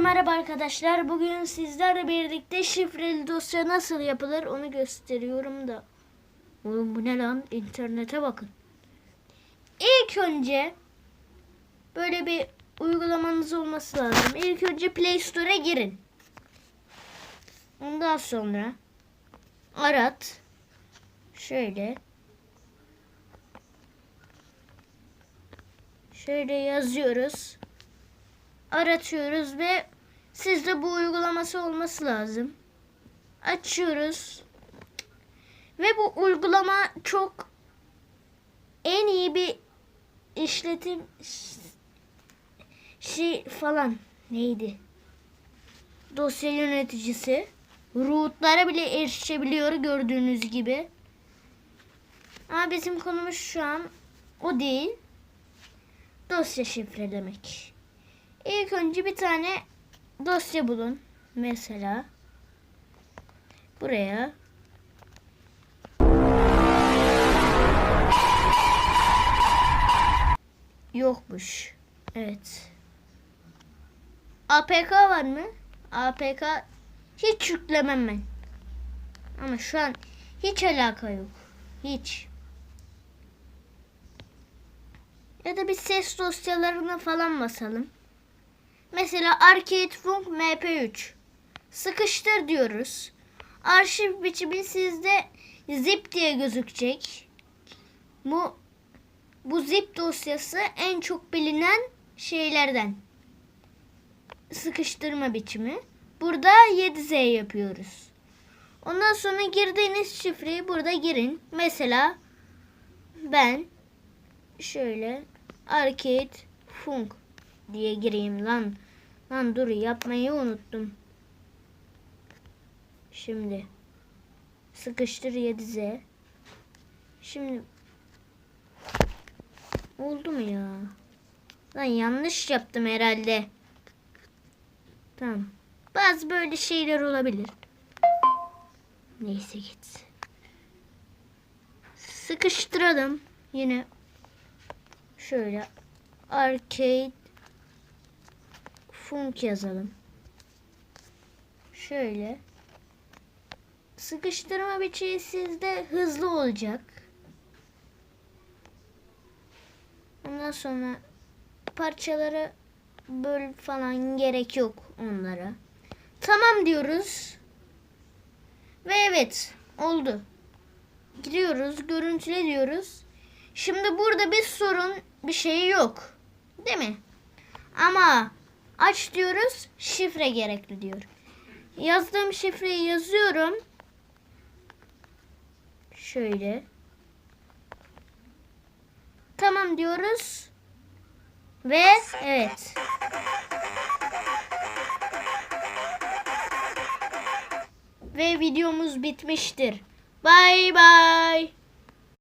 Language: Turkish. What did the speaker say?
Merhaba arkadaşlar. Bugün sizlerle birlikte şifreli dosya nasıl yapılır onu gösteriyorum da. Oğlum bu ne lan? İnternete bakın. İlk önce böyle bir uygulamanız olması lazım. İlk önce Play Store'a girin. Ondan sonra arat. Şöyle. Şöyle yazıyoruz aratıyoruz ve sizde bu uygulaması olması lazım. Açıyoruz. Ve bu uygulama çok en iyi bir işletim şey falan neydi? Dosya yöneticisi. Root'lara bile erişebiliyor gördüğünüz gibi. Ama bizim konumuz şu an o değil. Dosya şifrelemek. İlk önce bir tane dosya bulun. Mesela buraya yokmuş. Evet. APK var mı? APK hiç yüklemem ben. Ama şu an hiç alaka yok. Hiç. Ya da bir ses dosyalarına falan basalım. Mesela Arcade Funk MP3. Sıkıştır diyoruz. Arşiv biçimi sizde zip diye gözükecek. Bu bu zip dosyası en çok bilinen şeylerden. Sıkıştırma biçimi. Burada 7Z yapıyoruz. Ondan sonra girdiğiniz şifreyi burada girin. Mesela ben şöyle arcade funk diye gireyim lan. Lan dur yapmayı unuttum. Şimdi sıkıştır 7Z. Şimdi oldu mu ya? Lan yanlış yaptım herhalde. Tamam. Bazı böyle şeyler olabilir. Neyse git. Sıkıştıralım. Yine şöyle arcade funk yazalım. Şöyle. Sıkıştırma biçimi sizde hızlı olacak. Ondan sonra parçaları böl falan gerek yok onlara. Tamam diyoruz. Ve evet oldu. Giriyoruz, görüntüle diyoruz. Şimdi burada bir sorun, bir şey yok. Değil mi? Ama aç diyoruz, şifre gerekli diyor. Yazdığım şifreyi yazıyorum. Şöyle. Tamam diyoruz. Ve evet. Ve videomuz bitmiştir. Bye bye.